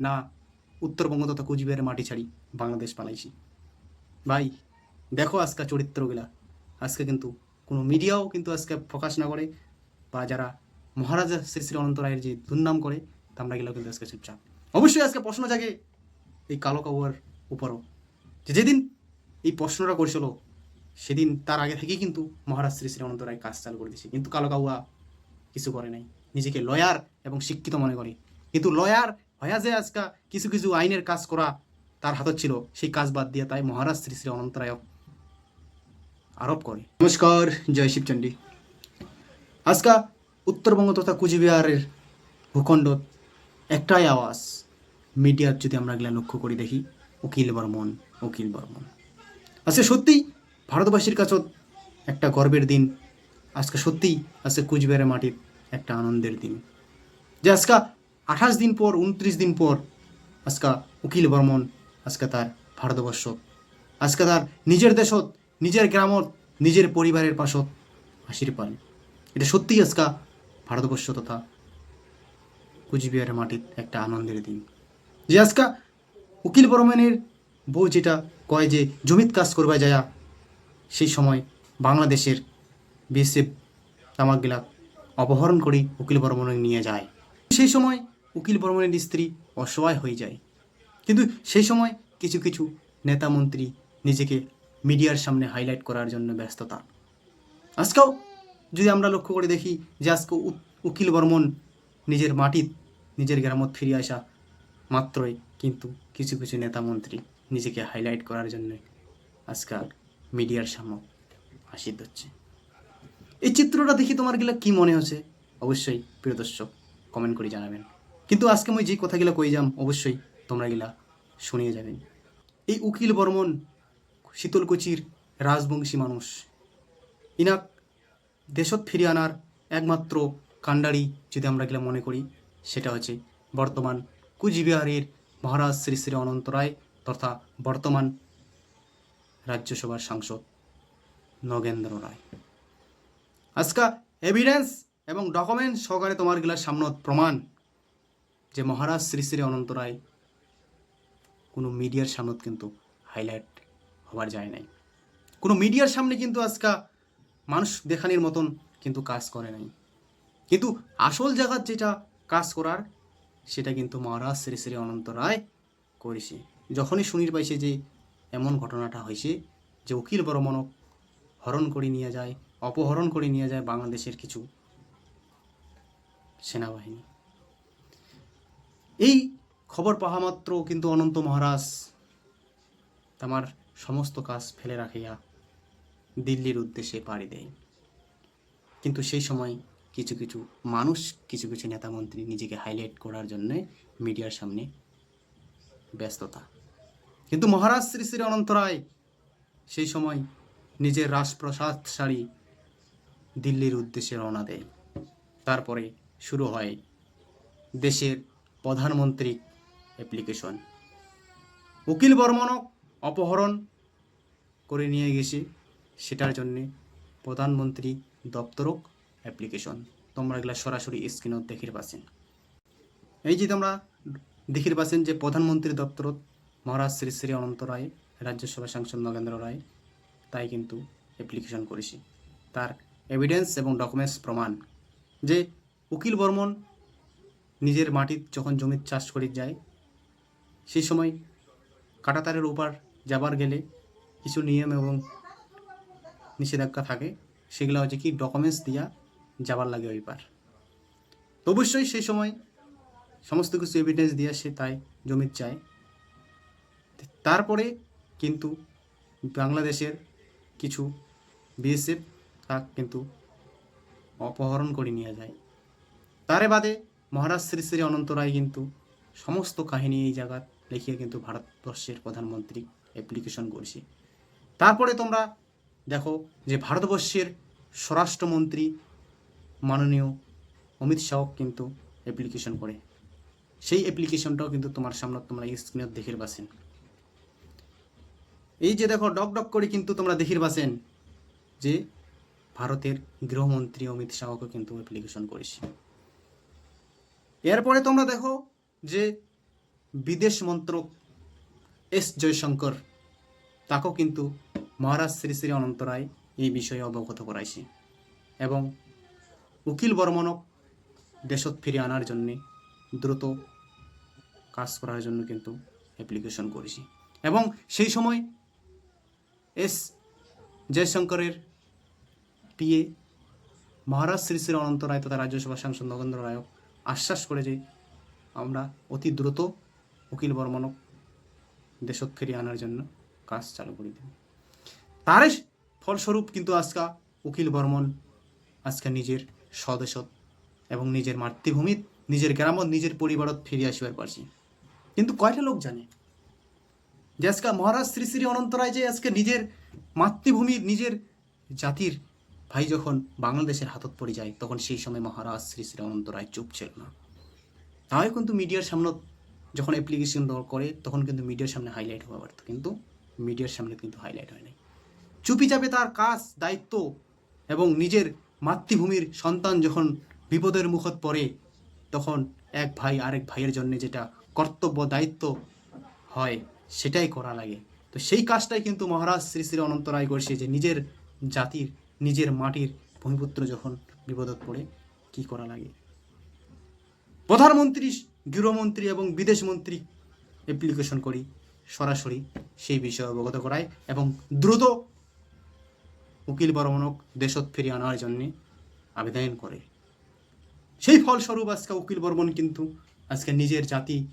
না উত্তরবঙ্গ তথা কুচবিহারের মাটি ছাড়ি বাংলাদেশ পালাইছি। ভাই, দেখো আজকে চরিত্রগুলা। আজকে কিন্তু কোনো মিডিয়াও কিন্তু আজকে ফোকাস না করে বা যারা মহারাজা শ্রী শ্রী অনন্ত রায়ের যে দুর্নাম করে, তামরা গেলেও কিন্তু আজকে চুপচাপ। অবশ্যই আজকে প্রশ্ন জাগে এই কালো কাবুয়ার উপরও। যে যেদিন এই প্রশ্নটা করেছিল, সেদিন তার আগে থেকেই কিন্তু মহারাজ শ্রী শ্রী অনন্ত রায় কাজ চালু করে দিয়েছে। কিন্তু কালো কাবুয়া কিছু করে নাই। নিজেকে লয়ার এবং শিক্ষিত মনে করে। কিন্তু লয়ার হয়া যে আজকা কিছু কিছু আইনের কাজ করা তার হাতত ছিল। সেই কাজ বাদ দিয়ে তাই মহারাজ শ্রী শ্রী অনন্ত রায় আরোপ করে। নমস্কার, জয় শিবচণ্ডী আজকা উত্তরবঙ্গ তথা কুচবিহারের ভূখণ্ড একটাই আওয়াজ। মিডিয়ার যদি আমরা এগুলা লক্ষ্য করি দেখি, উকিল বর্মন উকিল বর্মন। আজকে সত্যিই ভারতবাসীর কাছে একটা গর্বের দিন। আজকে সত্যিই আজকে কুচবিহারের মাটির একটা আনন্দের দিন। যে আজকা আঠাশ দিন পর, উনত্রিশ দিন পর আজকা উকিল বর্মন, আজকে তার ভারতবর্ষ, আজকে তার নিজের দেশত, নিজের গ্রামত, নিজের পরিবারের পাশত হাসির পান এটা সত্যিই আজকা ভারতবর্ষ তথা কুচবিহারের মাটির একটা আনন্দের দিন। যে আজকা উকিল বর্মনের বউ যেটা কয় যে জমিত কাজ করবা যায়া, সেই সময় বাংলাদেশের বিএসএফ তামাকগুলা অপহরণ করে উকিল বর্মনে নিয়ে যায়। সেই সময় উকিল বর্মনের স্ত্রী অসহায় হয়ে যায়। কিন্তু সেই সময় কিছু কিছু নেতা মন্ত্রী নিজেকে মিডিয়ার সামনে হাইলাইট করার জন্য ব্যস্ততা। আজকেও যদি আমরা লক্ষ্য করে দেখি যে আজকে উকিল বর্মন নিজের মাটিত নিজের গ্রামত ফিরে আসা মাত্রই কিন্তু কিছু কিছু নেতা মন্ত্রী নিজেকে হাইলাইট করার জন্য আজকাল মিডিয়ার সামনে হাসি হচ্ছে। এই চিত্রটা দেখি তোমার গেলে কি মনে হচ্ছে? অবশ্যই প্রিয় দর্শক কমেন্ট করে জানাবেন। কিন্তু আজকে আমি যে কথাগুলো কই যাম অবশ্যই তোমরা গেলা শুনিয়ে যাবেন। এই উকিল বর্মন শীতলকুচির রাজবংশী মানুষ। ইনাক দেশত ফিরিয়ে আনার একমাত্র কাণ্ডারি যদি আমরা গেলে মনে করি, সেটা হচ্ছে বর্তমান কুচবিহারের মহারাজ শ্রী শ্রী অনন্ত রায় তথা বর্তমান রাজ্যসভার সাংসদ নগেন্দ্র রায়। আজকা এভিডেন্স এবং ডকুমেন্ট সহকারে তোমার গেলার সামনত প্রমাণ যে মহারাজ শ্রী শ্রী অনন্ত রায় কোনো মিডিয়ার সামনে কিন্তু হাইলাইট হওয়ার যায় নাই। কোনো মিডিয়ার সামনে কিন্তু আজকা মানুষ দেখানোর মতন কিন্তু কাজ করে নাই। কিন্তু আসল জায়গার যেটা কাজ করার, সেটা কিন্তু মহারাজ শ্রী শ্রী অনন্ত রায় করেছে। যখনই শুনির পাইছে যে এমন ঘটনাটা হয়েছে যে উকিল বর্মনক হরণ করে নিয়ে যায়, অপহরণ করে নিয়ে যায় বাংলাদেশের কিছু সেনাবাহিনী। এই খবর পাওয়া মাত্র কিন্তু অনন্ত মহারাজ। আমার সমস্ত কাজ ফেলে রাখিয়া দিল্লির উদ্দেশ্যে পাড়ি দেয়। কিন্তু সেই সময় কিছু কিছু মানুষ, কিছু কিছু নেতামন্ত্রী নিজেকে হাইলাইট করার জন্য মিডিয়ার সামনে ব্যস্ততা। কিন্তু মহারাজ শ্রী শ্রী অনন্ত রায় সেই সময় নিজের রাজপ্রসাদ সারি দিল্লির উদ্দেশ্যে রওনা দেয়। তারপরে শুরু হয় দেশের প্রধানমন্ত্রী অ্যাপ্লিকেশন উকিল বর্মনক অপহরণ করে নিয়ে গেছে, সেটার জন্যে প্রধানমন্ত্রী দপ্তরক অ্যাপ্লিকেশন তোমরা এগুলা সরাসরি স্ক্রিনত দেখির পাচ্ছেন। এই যে তোমরা দেখির পাচ্ছেন যে প্রধানমন্ত্রী দপ্তরত মহারাজ শ্রী শ্রী অনন্ত রায়, রাজ্যসভা সাংসদ নগেন্দ্র রায়, তাই কিন্তু অ্যাপ্লিকেশন করেছি। তার এভিডেন্স এবং ডকুমেন্টস প্রমাণ যে উকিল বর্মন নিজের মাটির যখন জমির চাষ করে যায়, সেই সময় কাটাতারের ওপার যাবার গেলে কিছু নিয়ম এবং নিষেধাজ্ঞা থাকে। সেগুলো হচ্ছে কি ডকুমেন্টস দিয়া যাবার লাগে ওই পার। তো অবশ্যই সেই সময় সমস্ত কিছু এভিডেন্স দিয়ে সে তাই জমির চায়। তারপরে কিন্তু বাংলাদেশের কিছু বিএসএফ তা কিন্তু অপহরণ করে নিয়ে যায়। তারে বাদে মহারাজ শ্রী শ্রী অনন্ত রায় কিন্তু সমস্ত কাহিনী এই জায়গার লিখিয়ে কিন্তু ভারতবর্ষের প্রধানমন্ত্রী অ্যাপ্লিকেশন করছে। তারপরে তোমরা দেখো যে ভারতবর্ষের স্বরাষ্ট্রমন্ত্রী মাননীয় অমিত শাহ কিন্তু অ্যাপ্লিকেশন করে। সেই অ্যাপ্লিকেশনটাও কিন্তু তোমার সামনে তোমরা স্ক্রিনত দেখির পাচ্ছেন। এই যে দেখো, ডক ডক করে কিন্তু তোমরা দেখির পাচ্ছেন যে ভারতের গৃহমন্ত্রী অমিত শাহকে কিন্তু অ্যাপ্লিকেশন করেছে। এরপরে তোমরা দেখো যে বিদেশ মন্ত্রক এস জয়শঙ্কর, তাকেও কিন্তু মহারাজ শ্রী শ্রী অনন্ত রায় এই বিষয়ে অবগত করাইছে। এবং উকিল বর্মনক দেশত ফিরে আনার জন্যে দ্রুত কাজ করার জন্য কিন্তু অ্যাপ্লিকেশন করেছি। এবং সেই সময় এস জয়শঙ্করের পিএ মহারাজ শ্রী শ্রী অনন্ত রায় তথা রাজ্যসভা সাংসদ নগেন্দ্র রায়ক আশ্বাস করে যে আমরা অতি দ্রুত উকিল বর্মনক দেশত ফিরিয়ে আনার জন্য কাজ চালু করে দেব। তারই ফলস্বরূপ কিন্তু আজকা উকিল বর্মন আজকে নিজের স্বদেশত এবং নিজের মাতৃভূমিত, নিজের গ্রামত, নিজের পরিবারত ফিরে আসিবার পারছি। কিন্তু কয়টা লোক জানে যে আজকে মহারাজ শ্রী শ্রী অনন্ত রায় যে আজকে নিজের মাতৃভূমির নিজের জাতির ভাই যখন বাংলাদেশের হাতত পড়ে যায়, তখন সেই সময় মহারাজ শ্রী শ্রী অনন্ত রায় চুপ ছিল না। তাই কিন্তু মিডিয়ার সামনে যখন অ্যাপ্লিকেশন করে, তখন কিন্তু মিডিয়ার সামনে হাইলাইট হওয়া পারতো, কিন্তু মিডিয়ার সামনে কিন্তু হাইলাইট হয় নাই। চুপি চাপে তার কাজ, দায়িত্ব এবং নিজের মাতৃভূমির সন্তান যখন বিপদের মুখত পড়ে, তখন এক ভাই আরেক ভাইয়ের জন্য যেটা কর্তব্য, দায়িত্ব হয়, সেটাই করা লাগে। তো সেই কাজটাই কিন্তু মহারাজ শ্রী শ্রী অনন্ত রায় করছে যে নিজের জাতির নিজের মাটির ভূমিপুত্র যখন বিপদত পড়ে, কি করা লাগে? প্রধানমন্ত্রী, গৃহমন্ত্রী এবং বিদেশ মন্ত্রী অ্যাপ্লিকেশন করি, সরাসরি সেই বিষয়ে অবগত করায় এবং দ্রুত উকিল বর্মনক দেশত ফিরিয়ে আনার জন্যে আবেদন করে। সেই ফলস্বরূপ আজকে উকিল বর্মন কিন্তু আজকে নিজের জাতি,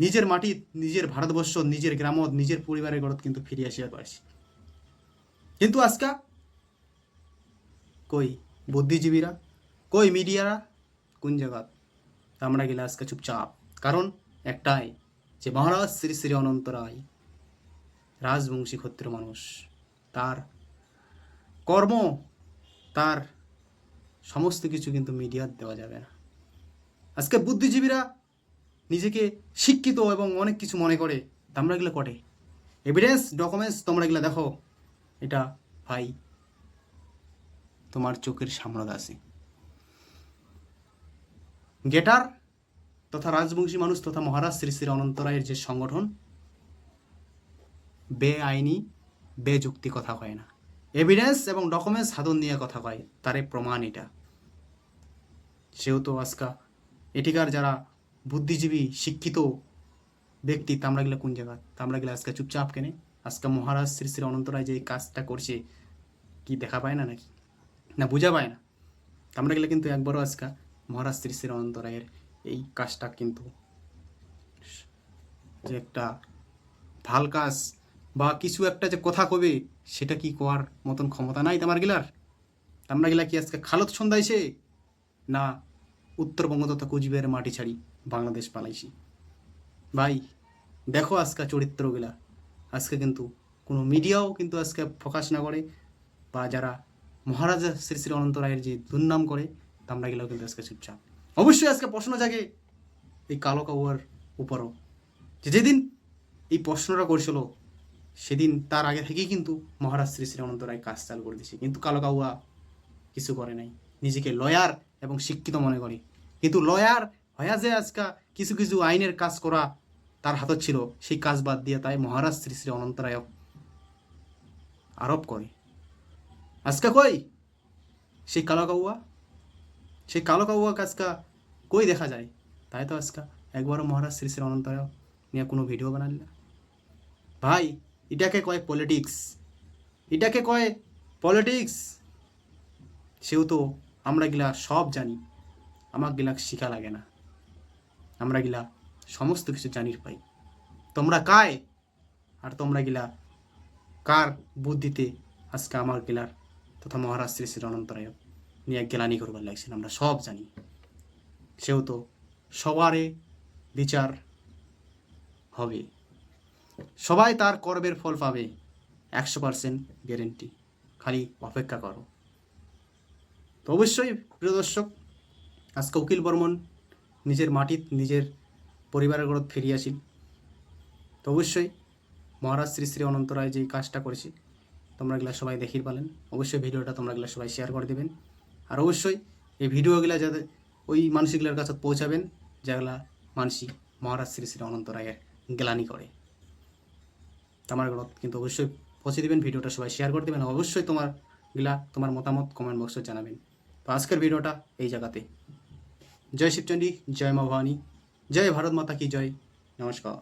নিজের মাটি, নিজের ভারতবর্ষ, নিজের গ্রামত, নিজের পরিবারের ঘরত কিন্তু ফিরে আসিয়া পারছি। কিন্তু আজকা কই বুদ্ধিজীবীরা? কই মিডিয়ারা? কোন জায়গা? আমরা গেলে আজকে চুপচাপ। কারণ একটাই যে মহারাজ শ্রী শ্রী অনন্ত রায়, রাজবংশী ক্ষত্র মানুষ, তার কর্ম, তার সমস্ত কিছু কিন্তু মিডিয়ার দেওয়া যাবে না। আজকে বুদ্ধিজীবীরা নিজেকে শিক্ষিত এবং অনেক কিছু মনে করে, তোমরা এগুলো কটে? এভিডেন্স ডকুমেন্টস তোমরা এগুলো দেখো। এটা ভাই তোমার চোখের সামনে আছে। গেটার তথা রাজবংশী মানুষ তথা মহারাজ শ্রী শ্রী অনন্ত রায়ের যে সংগঠন, বেআইনি, বেযুক্তি কথা কয় না। এভিডেন্স এবং ডকুমেন্টস হাতন নিয়ে কথা কয়, তারে প্রমাণ এটা। সেহেতু আজকা এটিকার যারা বুদ্ধিজীবী, শিক্ষিত ব্যক্তি, তামরা গেলে কোন জায়গা? তামরা গেলে আজকে চুপচাপ কেনে? আজকে মহারাজ শ্রী শ্রী অনন্ত রায় যে কাজটা করছে, কি দেখা পায় না নাকি? না বোঝা পায় না। আমরা গেলে কিন্তু একবারও আজকা মহারাজ শ্রী শ্রী অনন্ত রায়ের এই কাজটা কিন্তু যে একটা ভালো কাজ বা কিছু একটা যে কথা কবে, সেটা কি কোয়ার মতন ক্ষমতা নাই তোমার গিলার? আমরা গেলা কি আজকে খালত সন্ধ্যাইছে না, উত্তরবঙ্গ তথা কুচবিহারের মাটি ছাড়ি বাংলাদেশ পালাইছি। ভাই, দেখো আজকে চরিত্রগুলা। আজকে কিন্তু কোনো মিডিয়াও কিন্তু আজকে ফোকাস না করে বা যারা মহারাজা শ্রী শ্রী অনন্ত রায়ের যে দুর্নাম করে তামরা গেলেও কিন্তু আজকে চুপচাপ। অবশ্যই আজকে প্রশ্ন জাগে এই কালো কাউয়ার উপরও। যে যেদিন এই প্রশ্নটা করছিল, সেদিন তার আগে থেকেই কিন্তু মহারাজ শ্রী শ্রী অনন্ত রায় কাজ চালু করে দিয়েছে। কিন্তু কালো কাউয়া কিছু করে নাই। নিজেকে লয়ার এবং শিক্ষিত মনে করে। কিন্তু লয়ার হয়া যে আজকা কিছু কিছু আইনের কাজ করা তার হাতত ছিল, সেই কাজ বাদ দিয়ে তাই মহারাজ শ্রী শ্রী অনন্ত রায়ক আরোপ করে। আজকা কই? সেই কালো কাউয়া? সেই কালো কাউয়া আজকা কই দেখা যায়? তাই তো আজকা একবারও মহারাজ শ্রী শ্রী অনন্তরায় নিয়ে কোনো ভিডিও বানালি না। ভাই, এটাকে কয় পলিটিক্স এটাকে কয় পলিটিক্স সেহেতু আমরা গিলা সব জানি আমার গিলা শিখা লাগে না। আমরা গিলা সমস্ত কিছু জানির পাই। তোমরা কায়? আর তোমরা গিলা কার বুদ্ধিতে আজকে আমার গিলার তথা মহারাজ শ্রী শ্রী অনন্তরায় নিয়ে গেলানি করবার লাগছেন আমরা সব জানি। সেহেতু সবারে বিচার হবে। সবাই তার কর্মের ফল পাবে, একশো পার্সেন্ট গ্যারেন্টি খালি অপেক্ষা করো। তো অবশ্যই, প্রিয় দর্শক, আজকে উকিল বর্মন নিজের মাটিত নিজের পরিবারের ঘরত ফিরিয়ে তো অবশ্যই মহারাজ শ্রী শ্রী অনন্ত রায় যে কাজটা করেছি তোমরা এগুলা সবাই দেখির পালেন। অবশ্যই ভিডিওটা তোমরা এগুলা সবাই শেয়ার করে দেবেন। আর অবশ্যই এই ভিডিওগুলা যাতে ওই মানুষগুলোর কাছে পৌঁছাবেন, যেগুলা মানসি মহারাজ শ্রী শ্রী অনন্ত রায়ের গ্লানি করে। তোমার ঘরত কিন্তু অবশ্যই পৌঁছে দেবেন, ভিডিওটা সবাই শেয়ার করে দেবেন। অবশ্যই তোমার গিলা তোমার মতামত কমেন্ট বক্সে জানাবেন। তো আজকের ভিডিওটা এই জায়গাতে। জয় শিবচণ্ডী জয় মা ভবানী, জয় ভারত মাতা কি জয়। নমস্কার।